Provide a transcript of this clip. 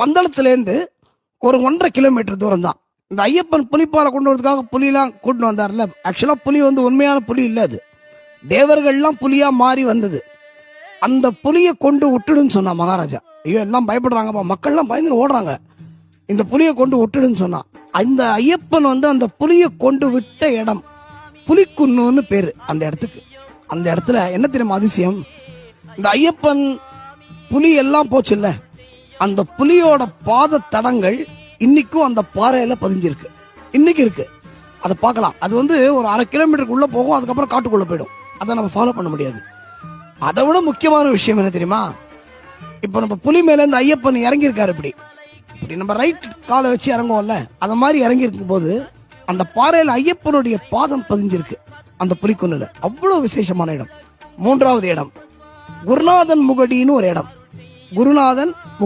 பந்தளத்துலேருந்து ஒரு ஒன்றரை கிலோமீட்டர் தூரம் தான் இந்த ஐயப்பன் புலிப்பாலை கொண்டு வரதுக்காக புலிலாம் கூட்டின்னு வந்தார்ல. ஆக்சுவலாக புலி வந்து உண்மையான புலி இல்லை அது. தேவர்கள்லாம் புலியாக மாறி வந்தது. அந்த புலியை கொண்டு விட்டுடுன்னு சொன்னான் மகாராஜா. ஐயோ எல்லாம் பயப்படுறாங்கப்பா. மக்கள்லாம் பயந்து ஓடுறாங்க. இந்த புலியை கொண்டு விட்டுடுன்னு சொன்னான் அந்த ஐயப்பன் வந்து அந்த புலியை கொண்டு விட்ட இடம். புலிக்குன்னுன்னு பேரு அந்த இடத்துக்கு. அந்த இடத்துல என்ன தெரியுமா அதிசயம்? இந்த ஐயப்பன் புலி எல்லாம் போச்சுல்ல. அந்த புலியோட பாத தடங்கள் இன்னைக்கும் அந்த பாறையில பதிஞ்சிருக்கு. இன்னைக்கு இருக்கு. அதை பார்க்கலாம். அது வந்து ஒரு அரை கிலோமீட்டருக்குள்ள போகும். அதுக்கப்புறம் காட்டுக்குள்ள போயிடும். அதை நம்ம ஃபாலோ பண்ண முடியாது. அதை விட முக்கியமான விஷயம் என்ன தெரியுமா? இப்போ நம்ம புலி மேல இந்த ஐயப்பன் இறங்கி இருக்காரு இப்படி. இப்படி நம்ம ரைட் காலை வச்சு இறங்குவோம்ல. அந்த மாதிரி இறங்கி இருக்கும் போது அந்த பாறையில ஐயப்பனுடைய பாதம் பதிஞ்சிருக்கு. அந்த புலிக்குன்னுல. அவ்வளவு விசேஷமான இடம். மூன்றாவது இடம். குருநாதன் முகடின்னு ஒரு இடம். குருநாதன்